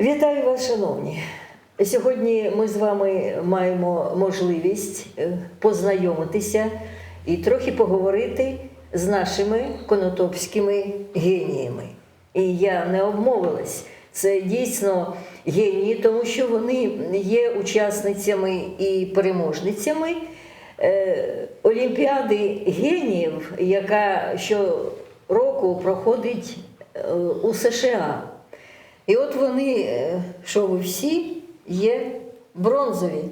Вітаю вас, шановні. Сьогодні ми з вами маємо можливість е, познайомитися і трохи поговорити з нашими конотопськими геніями. І я не обмовилась. Це дійсно генії, тому що вони є учасницями і переможницями е, Олімпіади геніїв, яка щороку проходить е, у США. І от вони, е, що ви всі, є бронзові.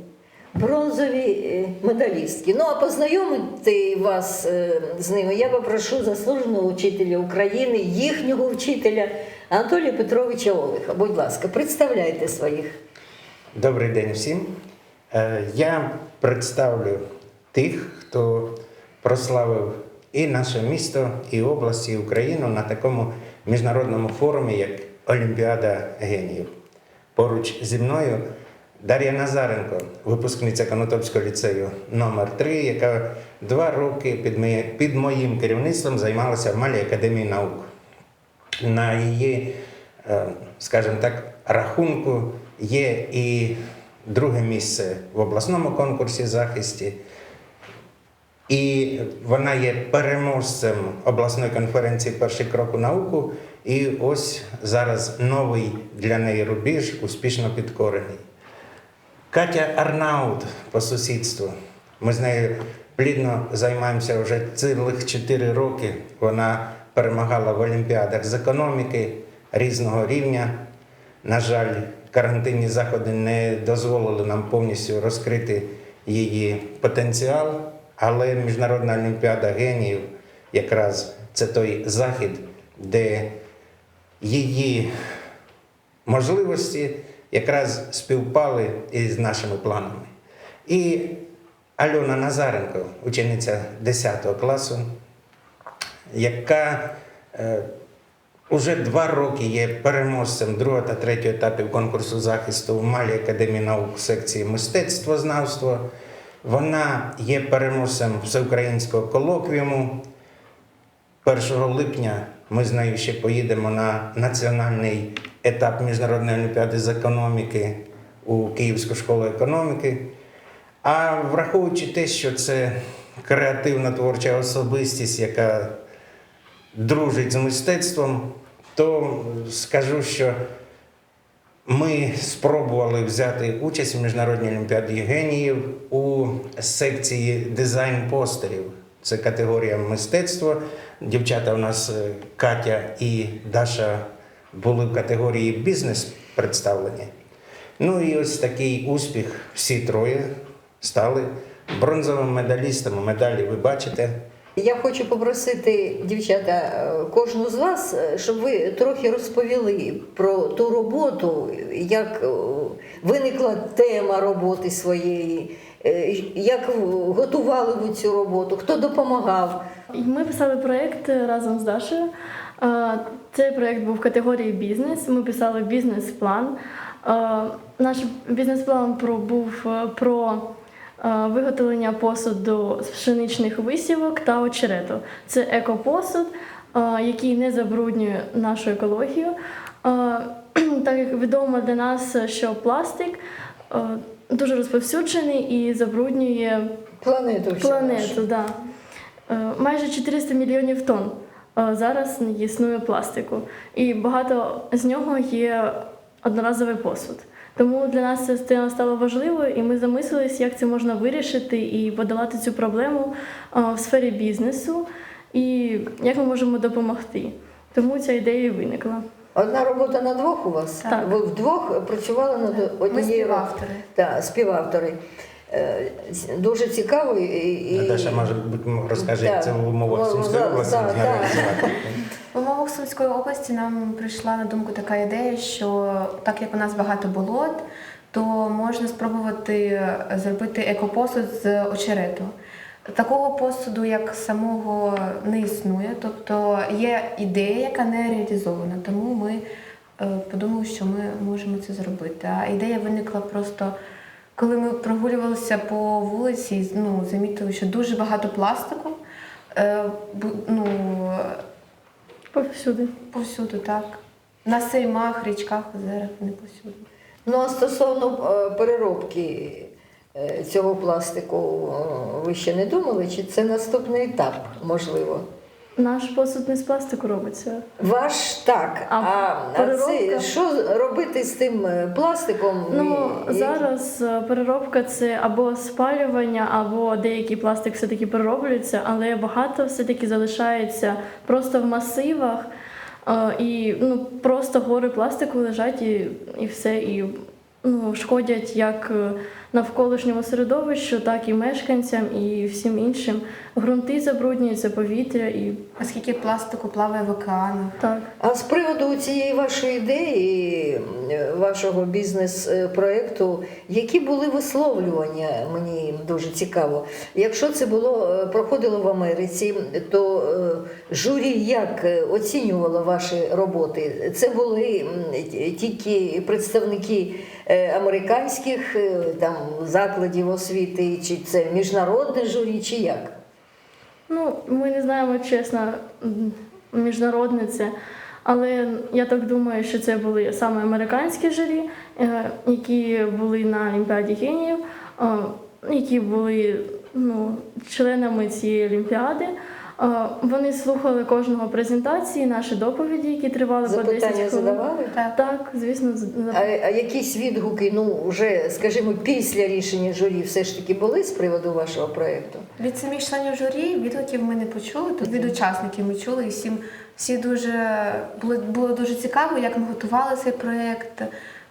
Бронзові е, медалістки. Ну а познайомити вас е, з ними я попрошу заслуженого вчителя України, їхнього вчителя Анатолія Петровича Олеха. Будь ласка, представляйте своїх. Добрий день всім. Я представлю тих, хто прославив і наше місто, і область, і Україну на такому міжнародному форумі, як Олімпіада геніїв. Поруч зі мною Дар'я Назаренко, випускниця Конотопського ліцею номер 3 яка два роки під, моє, під моїм керівництвом займалася в Малій академії наук на її, е, скажімо так, рахунку є і друге місце в обласному конкурсі захисті. І вона є переможцем обласної конференції Перший крок у науку. І ось зараз новий для неї рубіж успішно підкорений. Катя Арнаут по сусідству. Ми з нею плідно займаємося вже цілих 4 роки. Вона перемагала в олімпіадах з економіки різного рівня. На жаль, карантинні заходи не дозволили нам повністю розкрити її потенціал, але Міжнародна олімпіада геніїв якраз це той захід, де її можливості якраз співпали із нашими планами. І Альона Назаренко, учениця 10 класу, яка е, уже два роки є переможцем другого та третього етапів конкурсу захисту в Малій академії наук секції мистецтвознавство. Вона є переможцем всеукраїнського колоквіуму. 1 липня ми з нею ще поїдемо на національний етап Міжнародної олімпіади з економіки у Київську школу економіки. А враховуючи те, що це креативна творча особистість, яка дружить з мистецтвом, то скажу, що ми спробували взяти участь в міжнародній олімпіаді геніїв у секції дизайн постерів. Це категорія мистецтво. Дівчата у нас е, Катя і Даша були в категорії бізнес представлені. Ну і ось такий успіх. Всі троє стали бронзовими медалістами. Медалі ви бачите. Я хочу попросити, дівчата, е, кожну з вас, е, щоб ви трохи розповіли про ту роботу, як виникла тема роботи своєї, як готували ви цю роботу, хто допомагав. Ми писали проєкт разом з Дашею. Е, Цей проєкт був в категорії бізнес. Ми писали бізнес-план. Е, Наш бізнес-план був е, про е, виготовлення посуду з пшеничних висівок та очерету. Це екопосуд, е, який не забруднює нашу екологію. Е, Так як відомо для нас, що пластик е, дуже розповсюджений і забруднює Планету. Планету, да. Е, Майже 400 мільйонів тонн е, зараз не існує пластику, і багато з нього є одноразовий посуд. Тому для нас це тема стало важливою, і ми замислились, як це можна вирішити і подолати цю проблему е, в сфері бізнесу, і як ми можемо допомогти. Тому ця ідея і виникла. Одна робота на двох у вас? Так. Ви вдвох працювали над Ми однією співавтори. Так, співавтори. Е, Дуже цікаво. І. Даша, може бути, розкаже, як це в умовах Ну, Сумської області. В умовах Сумської області нам прийшла на думку така ідея, що так як у нас багато болот, то можна спробувати зробити екопосуд з очерету. Такого посуду, як самого, не існує. Тобто є ідея, яка не реалізована. Тому ми е, подумали, що ми можемо це зробити. А ідея виникла просто, коли ми прогулювалися по вулиці, ну, замітили, що дуже багато пластику. Е, ну, Повсюди. повсюди, так. На сеймах, річках, озерах, не повсюди. Ну, а стосовно е, переробки цього пластику, е, ви ще не думали, чи це наступний етап, можливо? Наш посуд не з пластику робиться. Ваш так. А А, а це, що робити з тим е, пластиком? Ну І- зараз е, переробка це або спалювання, або деякий пластик все-таки перероблюється, але багато все-таки залишається просто в масивах. е, І ну, просто гори пластику лежать і, і все, і ну, шкодять як е, навколишньому середовищу, так і мешканцям, і всім іншим. Ґрунти забруднюються, повітря і А скільки пластику плаває в океанах? так. А з приводу цієї вашої ідеї, е, вашого бізнес-проекту, які були висловлювання, мені дуже цікаво. Якщо це було е, проходило в Америці, то е, журі як оцінювало ваші роботи? Це були тільки представники американських е, там закладів освіти, чи це міжнародне журі, чи як? Ну, ми не знаємо чесно, міжнародне це. Але я так думаю, що це були саме американські журі, е, які були на Олімпіаді геніїв, е, які були ну, членами цієї олімпіади. Вони слухали кожного презентації, наші доповіді, які тривали по 10 хвилин. задавали? Так. Так, звісно, А, а якісь відгуки, ну вже скажімо, після рішення журі все ж таки були з приводу вашого проєкту? Від самих членів журі відгуків ми не почули, тут від учасників ми чули, і всім всі дуже було, було дуже цікаво, як ми готували цей проєкт,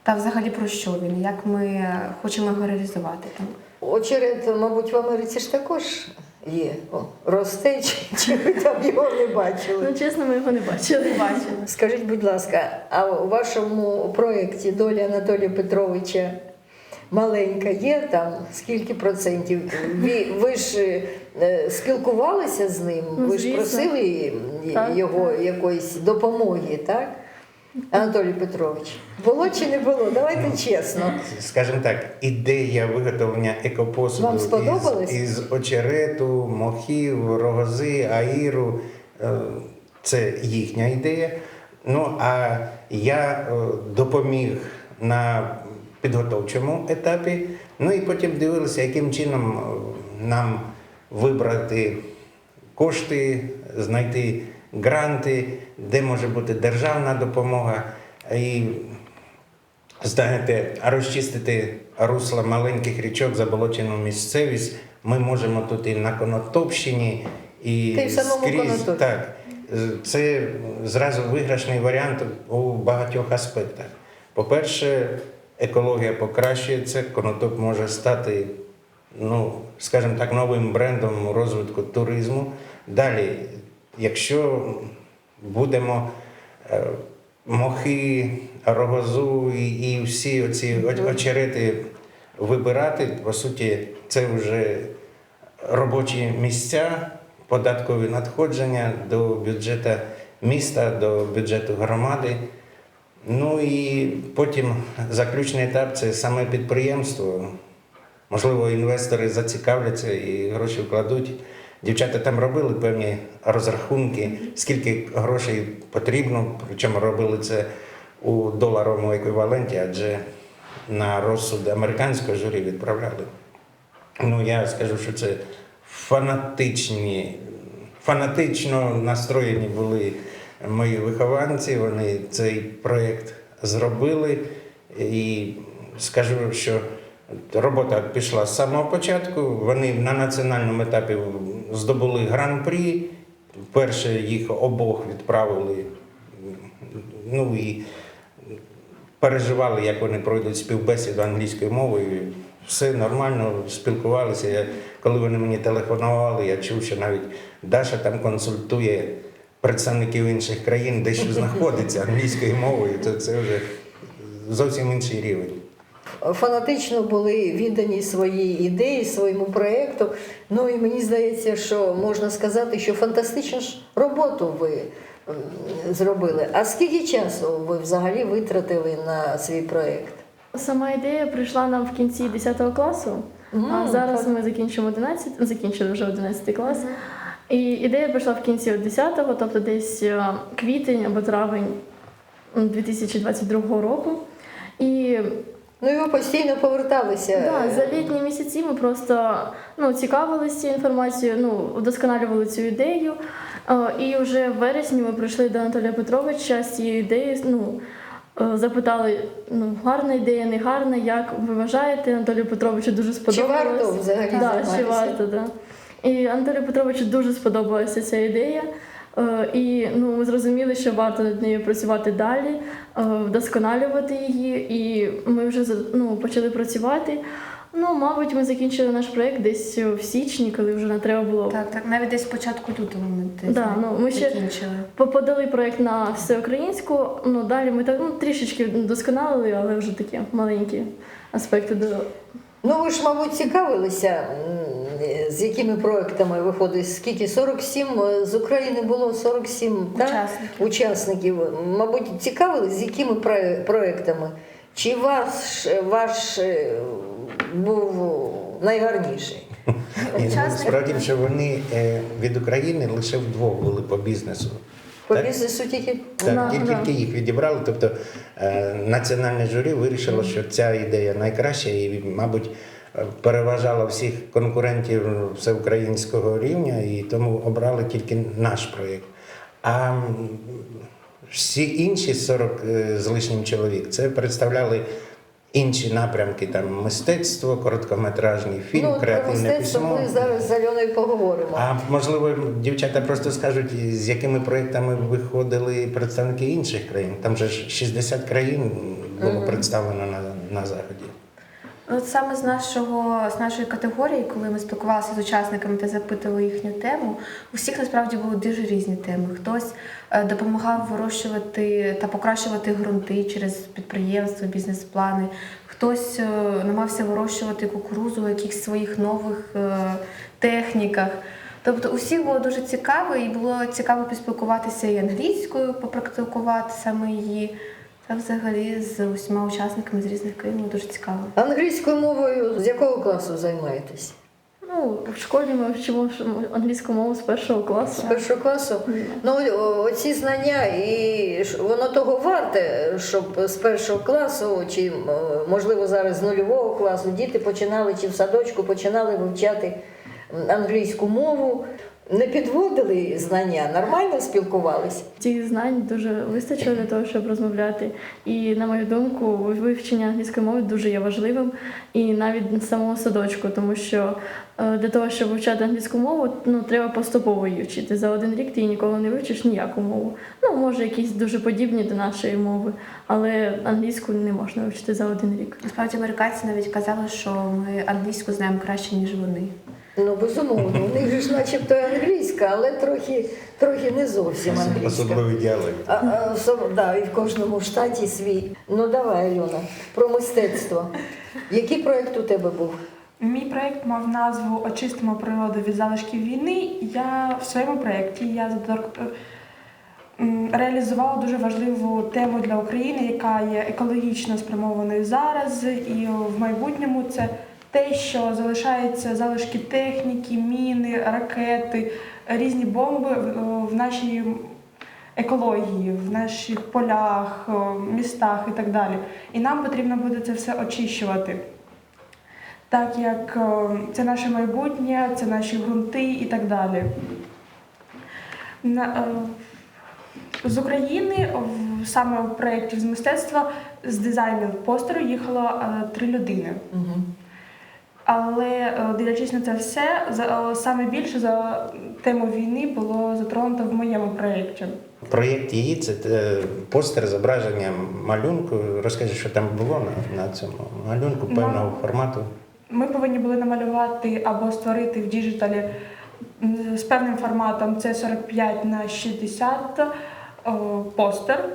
та взагалі про що він, як ми хочемо його реалізувати. Тому Очерет, мабуть, в Америці ж також є. О, росте, чи, чи ви там його не бачили? ну, чесно, ми його не бачили. бачили. Скажіть, будь ласка, а у вашому проєкті доля Анатолія Петровича маленька є там? Скільки процентів? Ви, ви ж е, спілкувалися з ним? Ну, ви ж просили Так. його якоїсь допомоги, так? Анатолій Петрович, було чи не було? Давайте чесно. Скажімо так, ідея виготовлення екопосуду Вам сподобалось? із, із очерету, мохів, рогози, аїру е, це їхня ідея. Ну а я е, допоміг на підготовчому етапі. Ну і потім дивилися, яким чином е, нам вибрати кошти, знайти гранти, де може бути державна допомога. І знаєте, розчистити русла маленьких річок, заболочену місцевість. Ми можемо тут і на Конотопщині, і Конотопі. Так, це зразу виграшний варіант у багатьох аспектах. По-перше, екологія покращується, Конотоп може стати, ну, скажімо так, новим брендом розвитку туризму. Далі, якщо будемо е, мохи, рогозу і, і всі оці очерети вибирати, по суті, це вже робочі місця, податкові надходження до бюджету міста, до бюджету громади. Ну і потім заключний етап це саме підприємство. Можливо, інвестори зацікавляться і гроші вкладуть. Дівчата там робили певні розрахунки, скільки грошей потрібно, причому робили це у доларовому еквіваленті, адже на розсуд американського журі відправляли. Ну, я скажу, що це фанатичні, фанатично настроєні були мої вихованці. Вони цей проєкт зробили. І скажу, що робота пішла з самого початку. Вони на національному етапі здобули гран-прі. Перше їх обох відправили. Ну і переживали, як вони пройдуть співбесіду англійською мовою. Все нормально, спілкувалися. Я, коли вони мені телефонували, я чув, що навіть Даша там консультує представників інших країн, де що знаходиться англійською мовою. То це вже зовсім інший рівень. Фанатично були віддані своїй ідеї, своєму проєкту. Ну і мені здається, що можна сказати, що фантастичну ж роботу ви зробили. А скільки часу ви взагалі витратили на свій проєкт? Сама ідея прийшла нам в кінці 10 класу, а зараз так. ми закінчимо 11, закінчили вже 11 клас. І ідея прийшла в кінці 10-го, тобто десь е, квітень або травень 2022 року. І Ну і ви постійно поверталися. Да, за літні місяці ми просто ну, цікавилися цією інформацією, ну, вдосконалювали цю ідею. Е, І вже в вересні ми прийшли до Анатолія Петровича з цією ідеєю. Ну, е, запитали, ну, гарна ідея, не гарна, як ви вважаєте, Анатолію Петровичу дуже сподобалось. варто взагалі да, чи варто, да. І Анатолію Петровичу дуже сподобалася ця ідея. Е, І ну, ми зрозуміли, що варто над нею працювати далі, е, вдосконалювати її. І ми вже ну, почали працювати. Ну, мабуть, ми закінчили наш проєкт десь в січні, коли вже не треба було. Так, так, навіть десь спочатку лютого ми десь Да, ну, ми ще- закінчили. По- Подали проєкт на всеукраїнську. Ну, далі ми так ну, трішечки вдосконалили, але вже такі маленькі аспекти до Ну ви ж, мабуть, цікавилися, з якими проектами виходить. Скільки? 47 е, з України було 47 так? Учасників. учасників. Мабуть, цікавились, з якими про- проектами? Чи ваш, ваш е, був найгарніший? І Учасник- Справді, що вони е, від України лише вдвох були по бізнесу. По Так? бізнесу тільки? Так, Да, тільки да. їх відібрали. Тобто е, національне журі вирішило, що ця ідея найкраща і, мабуть, е, переважала всіх конкурентів всеукраїнського рівня, і тому обрали тільки наш проєкт. А всі інші 40 е, з лишнім чоловік це представляли інші напрямки, там мистецтво, короткометражний фільм, ну, про креативне мистецтво письмо. ми зараз з Альоною поговоримо. А можливо, дівчата просто скажуть, з якими проєктами виходили представники інших країн. Там же ж 60 країн було представлено на, на заході. От саме з нашого з нашої категорії, коли ми спілкувалися з учасниками та запитували їхню тему, у всіх насправді були дуже різні теми. Хтось е, допомагав вирощувати та покращувати ґрунти через підприємства, бізнес-плани. Хтось е, намагався вирощувати кукурузу в якихось своїх нових е, техніках. Тобто у всіх було дуже цікаво, і було цікаво поспілкуватися і англійською, попрактикувати саме її. Та взагалі з усіма учасниками з різних країн дуже цікаво. Англійською мовою з якого класу займаєтесь? Ну, в школі ми вчимо англійську мову з першого З класу. першого класу? Ну, оці знання, і ж воно того варте, щоб з першого класу, чи можливо зараз з нульового класу діти починали чи в садочку починали вивчати англійську мову. Не підводили знання, нормально спілкувались. Цих знань дуже вистачило для того, щоб розмовляти. І на мою думку, вивчення англійської мови дуже є важливим і навіть з самого садочку, тому що е, для того, щоб вивчати англійську мову, ну треба поступово її вчити. За один рік ти ніколи не вивчиш ніяку мову. Ну, може, якісь дуже подібні до нашої мови, але англійську не можна вивчити за один рік. Насправді американці навіть казали, що ми англійську знаємо краще, ніж вони. Ну, безумовно, у них же ж начебто і англійська, але трохи, трохи не зовсім англійська. Особливий діалект. А, а, особ- да, і в кожному штаті свій. Ну давай, Альона, про мистецтво. Який проєкт у тебе був? Мій проєкт мав назву Очистимо природу від залишків війни. Я в своєму проєкті я задор- реалізувала дуже важливу тему для України, яка є екологічно спрямованою зараз і в майбутньому. Це те, що залишаються залишки техніки, міни, ракети, різні бомби в- нашій екології, в наших полях, містах і так далі. І нам потрібно буде це все очищувати так як це наше майбутнє, це наші ґрунти і так далі. Е, з України саме в проєкті з мистецтва з дизайну постеру їхало е, три людини. Угу. Але е, дивлячись на це все, за, е, саме більше за тему війни було затронуто в моєму проєкті. Проєкт її це е, постер зображення малюнку. Розкажи, що там було на, на цьому малюнку певного формату. Ми повинні були намалювати або створити в діджиталі з певним форматом це 45 на 60 о, постер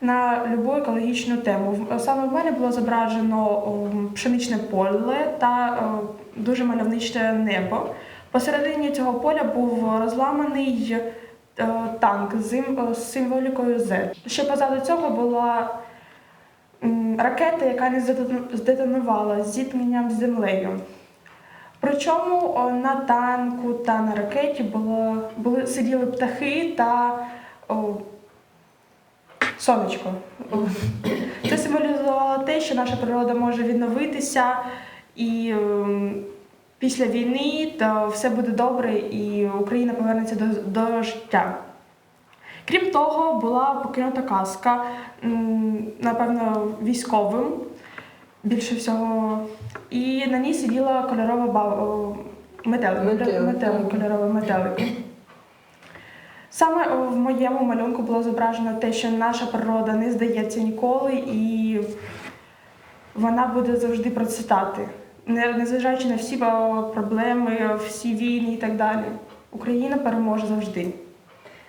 на любу екологічну тему. Саме в мене було зображено пшеничне поле та дуже мальовничне небо. Посередині цього поля був розламаний е, танк з з символікою Z. Ще позаду цього була ракета, яка не здетонувала зіткненням з землею. Причому на танку та на ракеті було, були, сиділи птахи та о, сонечко. Це символізувало те, що наша природа може відновитися, і ем, після війни то все буде добре, і Україна повернеться до, до життя. Крім того, була покинута казка, напевно, військовим більше всього. І на ній сиділа кольорова баба, о, метелик, Метелик, кольоровий метелик. Саме в моєму малюнку було зображено те, що наша природа не здається ніколи, і вона буде завжди процвітати, незважаючи на всі проблеми, всі війни і так далі. Україна переможе завжди.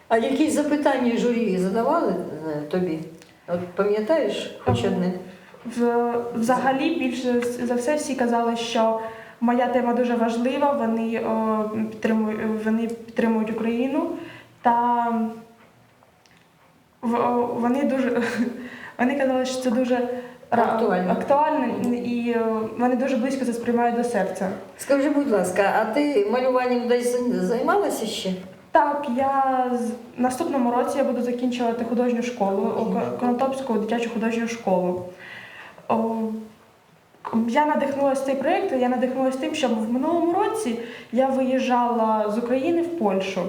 А якісь запитання журі задавали е, тобі? От пам'ятаєш хоч одне? Взагалі, більше за все всі казали, що моя тема дуже важлива. Вони о, підтримують, вони підтримують Україну та вони дуже вони казали, що це дуже Актуально. актуально і вони дуже близько це сприймають до серця. Скажи, будь ласка, а ти малюванням десь займалася ще? Так, я в наступному році я буду закінчувати художню школу, Конотопську дитячу художню школу. Я надихнулася цей проєкт, я надихнулася тим, що в минулому році я виїжджала з України в Польщу.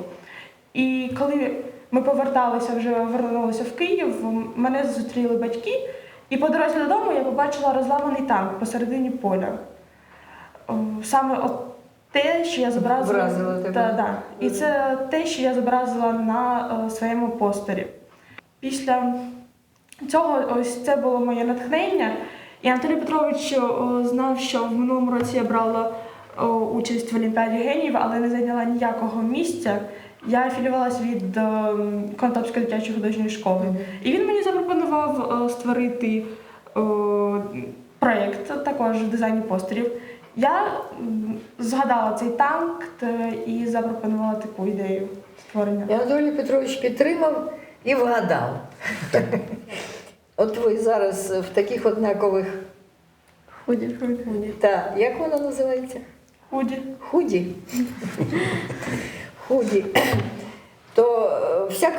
І коли ми поверталися, вже вернулися в Київ, мене зустріли батьки, і по дорозі додому я побачила розламаний танк посередині поля. Саме от те, що я зобразила. Тебе. Та, да. І це те, що я зобразила на е, своєму постері. Після цього ось це було моє натхнення. І Анатолій Петрович о, знав, що в минулому році я брала о, участь в Олімпіаді генів, але не зайняла ніякого місця. Я афілювалася від е, Конотопської дитячої художньої школи. І він мені запропонував е, створити е, проєкт також в дизайні постерів. Я згадала цей танк е, і запропонувала таку ідею створення. І Анатолій Петрович підтримав і вгадав. От ви зараз в таких однакових. Худі. Та, як вона називається? Худі. Худі. Худі. То е, вся,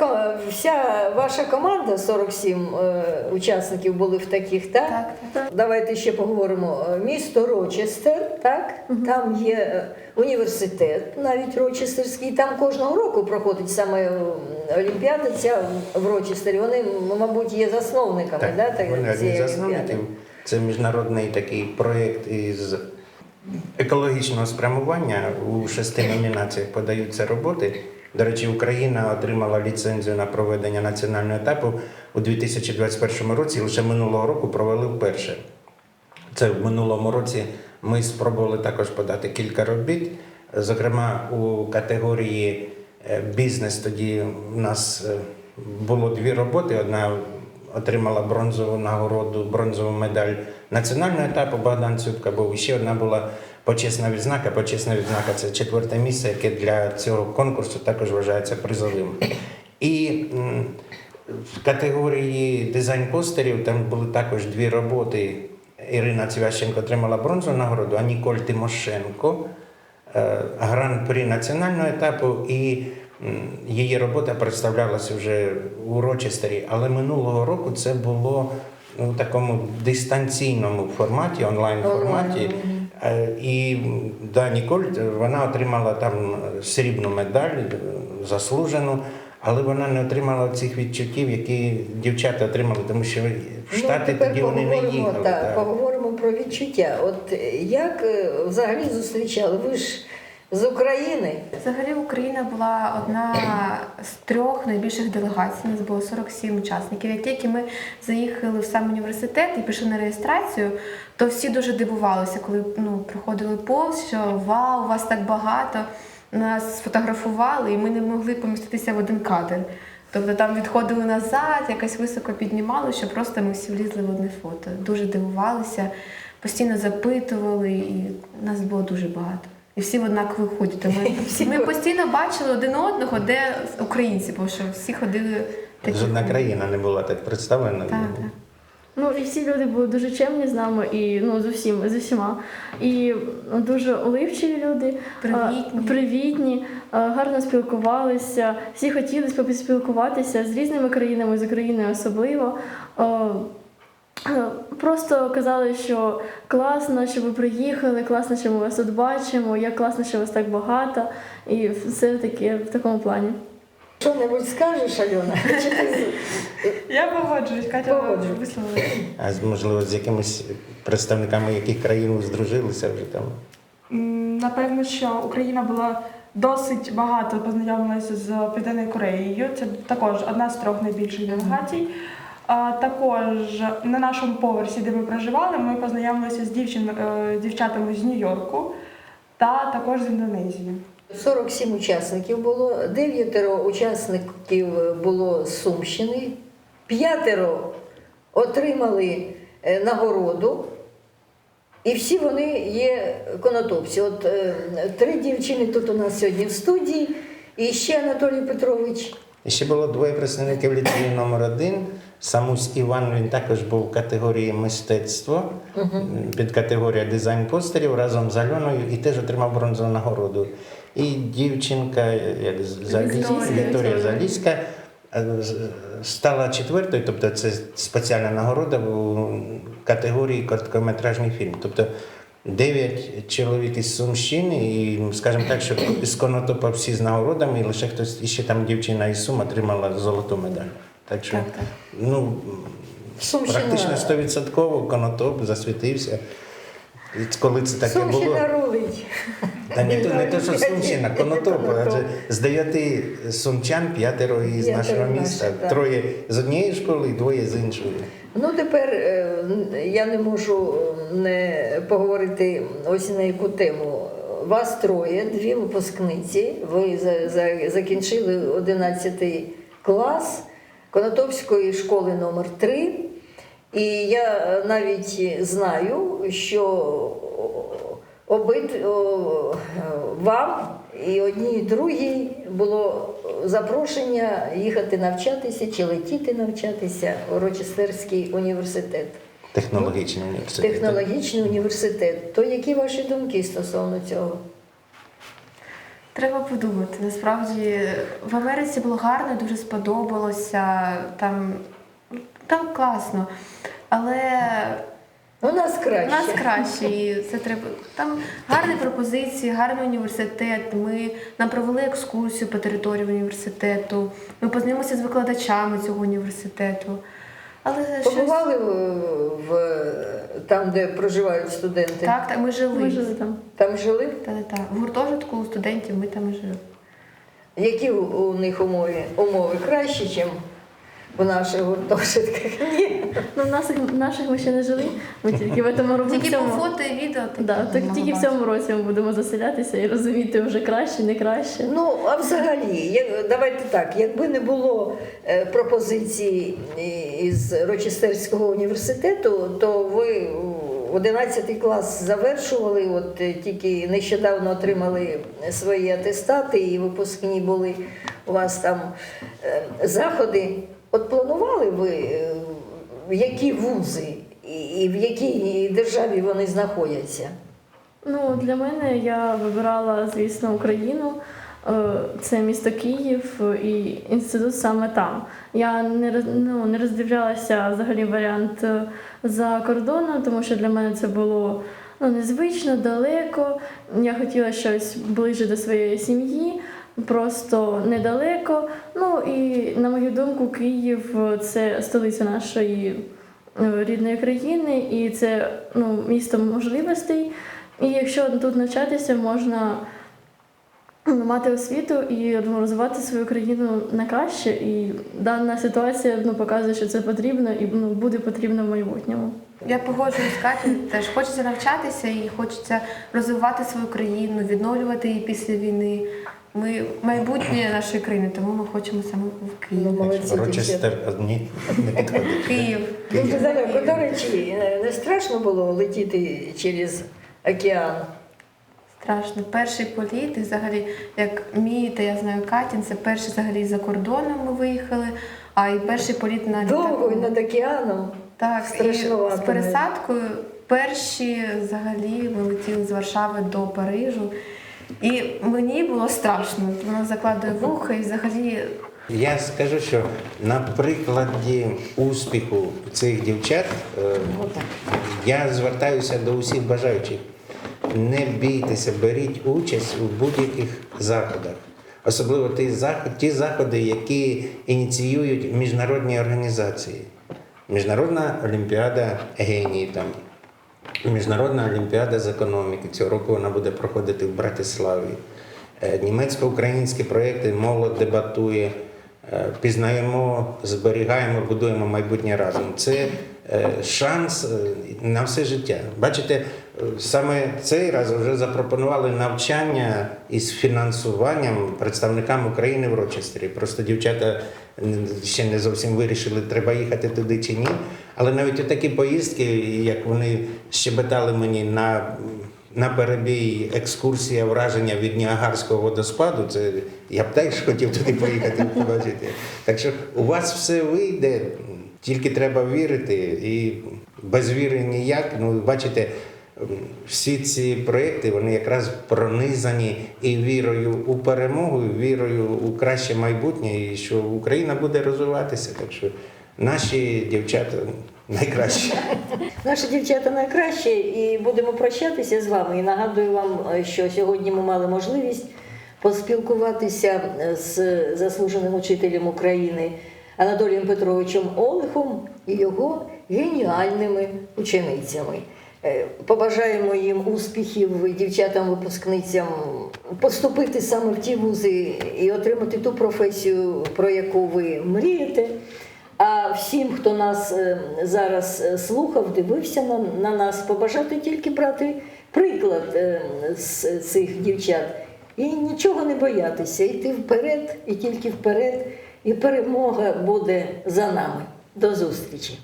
вся ваша команда, 47 е, учасників були в таких, так? Так, так. Давайте ще поговоримо. Е, Місто Рочестер, так? Там є університет, навіть Рочестерський. Там кожного року проходить саме Олімпіада ця в Рочестері. Вони, мабуть, є засновниками да, так, вони цієї. Олімпіади. Це міжнародний такий проєкт із екологічного спрямування. У шести номінаціях подаються роботи. До речі, Україна отримала ліцензію на проведення національного етапу у 2021 році. Лише минулого року провели вперше. Це в минулому році ми спробували також подати кілька робіт. Зокрема, у категорії е, бізнес тоді у нас е, було дві роботи. Одна отримала бронзову нагороду, бронзову медаль національного етапу Богдан Цюбка був. І ще одна була почесна відзнака. Почесна відзнака це четверте місце, яке для цього конкурсу також вважається призовим. І в категорії дизайн постерів там були також дві роботи. Ірина Цвященко отримала бронзову нагороду, а Ніколь Тимошенко е, гран-прі національного етапу, і її робота представлялася вже у Рочестері. Але минулого року це було ну, в такому дистанційному форматі, онлайн форматі. Е, І да, Ніколь вона отримала там срібну медаль, е, заслужену, але вона не отримала цих відчуттів, які дівчата отримали, тому що в Штати ну, тоді вони не їхали. Так, так. поговоримо про відчуття. От е, як взагалі зустрічали? Ви ж з України. Взагалі Україна була одна з трьох найбільших делегацій. У нас було 47 учасників. Як тільки ми заїхали в сам університет і пішли на реєстрацію, то всі дуже дивувалися, коли ну, проходили повз, що вау, вас так багато. Нас сфотографували, і ми не могли поміститися в один кадр. Тобто там відходили назад, якось високо піднімали, що просто ми всі влізли в одне фото. Дуже дивувалися, постійно запитували, і нас було дуже багато. І всі в. Тому Всі ми постійно бачили один одного, де українці, бо що всі ходили такі. Жодна країна не була так представлена. Так, так. Ну і всі люди були дуже чемні з нами і ну з усіма, з усіма. І ну, дуже уливчиві люди, Привітні. а, привітні, а, гарно спілкувалися. Всі хотіли поспілкуватися з різними країнами, з Україною особливо. Просто казали, що класно, що ви приїхали, класно, що ми вас тут бачимо, як класно, що вас так багато, і все таке в такому плані. Що-небудь скажеш, Альона? Я погоджуюсь, Катя Погоджуюсь. висловилася. А можливо, з якимись представниками яких країн ви здружилися вже там? Напевно, що Україна була досить багато познайомилася з Південною Кореєю. Це також одна з трьох найбільших делегацій. Також на нашому поверсі, де ми проживали, ми познайомилися з дівчин, е, дівчатами з Нью-Йорку та також з Індонезії. 47 учасників було, дев'ятеро учасників було з Сумщини, п'ятеро отримали е, нагороду, і всі вони є конотопці. От е, три дівчини тут у нас сьогодні в студії, і ще Анатолій Петрович. І ще було двоє представників ліцею номер один. Самусь Іван він також був в категорії мистецтво, під категорія дизайн постерів разом з Альоною і теж отримав бронзову нагороду. І дівчинка як з- Заліська, Вікторія. Заліська е, стала четвертою, тобто це спеціальна нагорода у категорії короткометражний фільм. Тобто дев'ять чоловік із Сумщини, і, скажімо так, що з Конотопа всі з нагородами, і лише хтось і ще там дівчина із Сум отримала золоту медаль. Так що, Так, так. ну, Сумщина. практично стовідсотково Конотоп засвітився. І коли це таке було. Сумщина рулить. Та не то, не то, що Сумщина, Конотоп. Адже з дев'яти сумчан п'ятеро із П'ятеро нашого наші, міста. так. Троє з однієї школи і двоє з іншої. Ну, тепер е, я не можу не поговорити ось на яку тему. Вас троє, дві випускниці. Ви за, за, закінчили 11 клас Конотопської школи номер 3 І я навіть знаю, що обид вам і одній, і другій було запрошення їхати навчатися чи летіти навчатися у Рочестерський університет, Технологічний університет. технологічний університет. То які ваші думки стосовно цього? Треба подумати. Насправді в Америці було гарно, дуже сподобалося. Там, там класно. Але У нас у краще. нас краще. І це треба. Там гарні пропозиції, гарний університет. Ми нам провели екскурсію по території університету. Ми познайомилися з викладачами цього університету. Але. Побували в, в там, де проживають студенти? Так, так, ми жили. Ми жили там. Там жили? Та, так, так. В гуртожитку у студентів ми там і жили. Які у, у них умови? Умови кращі, ніж у наших гуртожитках? Ні. Ну, в наших, в наших ми ще не жили. Ми тільки в цьому році. Тільки по фото і відео Да, так, тільки в цьому році ми будемо заселятися і розуміти вже краще, не краще. Ну, а взагалі, як, давайте так, якби не було е, пропозиції із Рочестерського університету, то ви 11 клас завершували, от е, тільки нещодавно отримали свої атестати і випускні були у вас там е, заходи. От планували ви, е, які вузи і- в якій державі вони знаходяться? Ну, для мене я вибирала, звісно, Україну. Е, Це місто Київ і інститут саме там. Я не ну, не роздивлялася взагалі варіант е, за кордоном, тому що для мене це було ну, незвично, далеко. Я хотіла щось ближче до своєї сім'ї, просто недалеко. Ну і на мою думку, Київ це столиця нашої е, рідної країни, і це ну, місто можливостей. І якщо тут навчатися, можна ну, мати освіту і ну, розвивати свою країну на краще. І дана ситуація ну, показує, що це потрібно і ну, буде потрібно в майбутньому. Я погоджуюсь з Катю, теж хочеться навчатися і хочеться розвивати свою країну, відновлювати її після війни. Ми майбутнє нашої країни, тому ми хочемо саме в Київ. Ну, молодці, дівчата. Рочестер ні, не підходить. Київ. Далеко. До речі, е, не страшно було летіти через океан. Страшно. Перший політ, і взагалі, як мій, та я знаю Катін, це перший взагалі за кордоном ми виїхали, а і перший політ на Довго і літаку. над океаном. Так, Страшнувато і з пересадкою перші взагалі ми летіли з Варшави до Парижу. І мені було страшно. Вона закладує вуха і взагалі Я скажу, що на прикладі успіху цих дівчат е, я звертаюся до усіх бажаючих. Не бійтеся, беріть участь у будь-яких заходах. Особливо ті заходи, ті заходи, які ініціюють міжнародні організації. Міжнародна олімпіада генії там, Міжнародна олімпіада з економіки. Цього року вона буде проходити в Братиславі. Е, Німецько-українські проєкти молодь дебатує, е, пізнаємо, зберігаємо, будуємо майбутнє разом. Це е, шанс на все життя. Бачите, саме цей раз вже запропонували навчання із фінансуванням представникам України в Рочестері. Просто дівчата ще не зовсім вирішили, треба їхати туди чи ні. Але навіть такі поїздки, як вони щебетали мені на на перебій екскурсія враження від Ніагарського водоспаду. Це я б теж хотів туди поїхати побачити. Так що у вас все вийде, тільки треба вірити, і без віри ніяк. Ну, бачите, всі ці проекти вони якраз пронизані і вірою у перемогу, і вірою у краще майбутнє, і що Україна буде розвиватися. Так що наші дівчата найкращі. Наші дівчата найкраще і будемо прощатися з вами. І нагадую вам, е, що сьогодні ми мали можливість поспілкуватися з заслуженим учителем України Анатолієм Петровичем Олехом і його геніальними ученицями. Е, Побажаємо їм успіхів дівчатам-випускницям поступити саме в ті вузи і отримати ту професію, про яку ви мрієте. А всім, хто нас е, зараз е, слухав, дивився на, на нас, побажати тільки брати приклад е, з цих дівчат і нічого не боятися, йти вперед, і тільки вперед, і перемога буде за нами. До зустрічі!